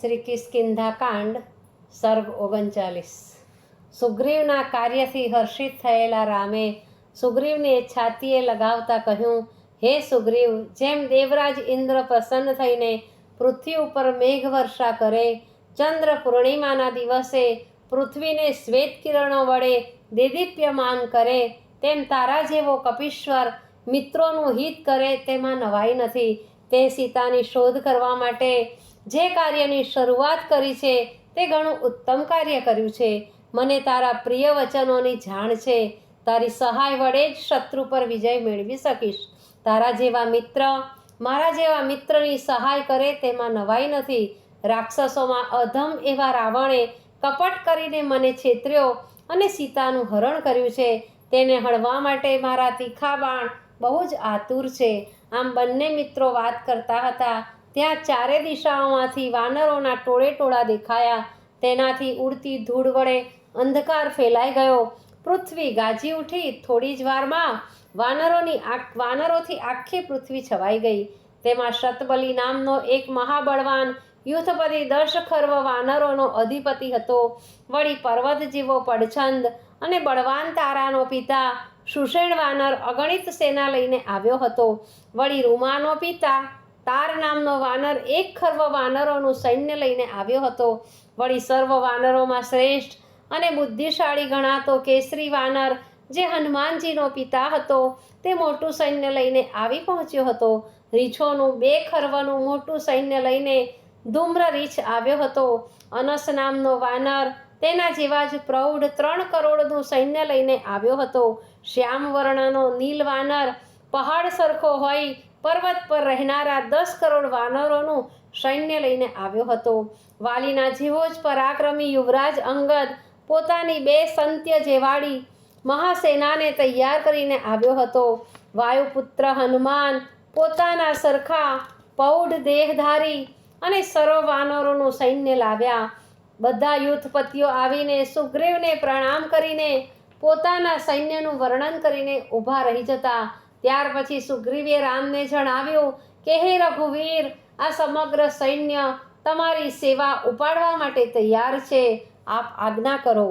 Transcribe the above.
શ્રી કિસ્કિંધા કાંડ, સર્ગ ઓગણચાલીસ. સુગ્રીવના કાર્યથી હર્ષિત થયેલા રામે સુગ્રીવને છાતીએ લગાવતા કહ્યું, હે સુગ્રીવ, જેમ દેવરાજ ઇન્દ્ર પ્રસન્ન થઈને પૃથ્વી ઉપર મેઘ વર્ષા કરે, ચંદ્ર પૂર્ણિમાના દિવસે પૃથ્વીને શ્વેત કિરણો વડે દેદીપ્યમાન કરે, તેમ તારા જેવો કપીશ્વર મિત્રોનું હિત કરે, તેમાં નવાઈ નથી. તે સીતાની શોધ કરવા માટે જે કાર્યની શરૂઆત કરી છે, તે ઘણું ઉત્તમ કાર્ય કર્યું છે. મને તારા પ્રિય વચનોની જાણ છે. તારી સહાય વડે જ શત્રુ પર વિજય મેળવી શકીશ. તારા જેવા મિત્ર, મારા જેવા મિત્રની સહાય કરે તેમાં નવાઈ નથી. રાક્ષસોમાં અધમ એવા રાવણે કપટ કરીને મને છેતર્યો અને સીતાનું હરણ કર્યું છે. તેને હળવા માટે મારા તીખા બાણ બહુ જ આતુર છે. આમ બંને મિત્રો વાત કરતા હતા. ત્યાં ચારે દિશાઓમાંથી વાનરોના ટોળે ટોળા દેખાયા. તેનાથી ઉડતી ધૂળ વડે અંધકાર ફેલાઈ ગયો. પૃથ્વી ગાજી ઉઠી થોડી જ વારમાં વાનરોની વાનરોથી આખી પૃથ્વી છવાઈ ગઈ. તેમાં શતબલી નામનો એક મહાબળવાન યુથપતિ દશ ખર્વ વાનરોનો અધિપતિ હતો. વળી પર્વત જીવો પડછંદ અને બળવાન તારાનો પિતા સુષેણ વાનર અગણિત સેના લઈને આવ્યો હતો. વળી રૂમાનો પિતા તાર નામનો વાનર એક ખર્વ વાનરોનું સૈન્ય લઈને આવ્યો હતો. વળી સર્વ વાનરોમાં શ્રેષ્ઠ અને બુદ્ધિશાળી ગણાતો કેસરી વાનર, જે હનુમાનજીનો પિતા હતો, તે મોટું સૈન્ય લઈને આવી પહોંચ્યો હતો. રીછોનું, બે ખર્વનું મોટું સૈન્ય લઈને ધૂમ્ર રીછ આવ્યો હતો. અનસ નામનો વાનર, તેના જેવા જ પ્રૌઢ ત્રણ કરોડનું સૈન્ય લઈને આવ્યો હતો. શ્યામ વર્ણનો નીલ વાનર, પહાડ સરખો હોય પર્વત પર રહેનારા દસ કરોડ વાનરોનું સૈન્ય લઈને આવ્યો હતો. વાલીના જીવો જ પરાક્રમી યુવરાજ અંગદ પોતાની બે સંત્ય જેવાડી મહાસેનાને તૈયાર કરીને આવ્યો હતો. વાયુપુત્ર હનુમાન પોતાના સરખા પૌઢ દેહધારી અને સર્વ વાનરોનું સૈન્ય લાવ્યા. બધા યુથપતિઓ આવીને સુગ્રીવને પ્રણામ કરીને પોતાના સૈન્યનું વર્ણન કરીને ઊભા રહી જતા ત્યાર પછી સુગ્રીવે રામને જણાવ્યું કે, હે રઘુવીર, આ સમગ્ર સૈન્ય તમારી સેવા ઉપાડવા માટે તૈયાર છે. આપ આજ્ઞા કરો.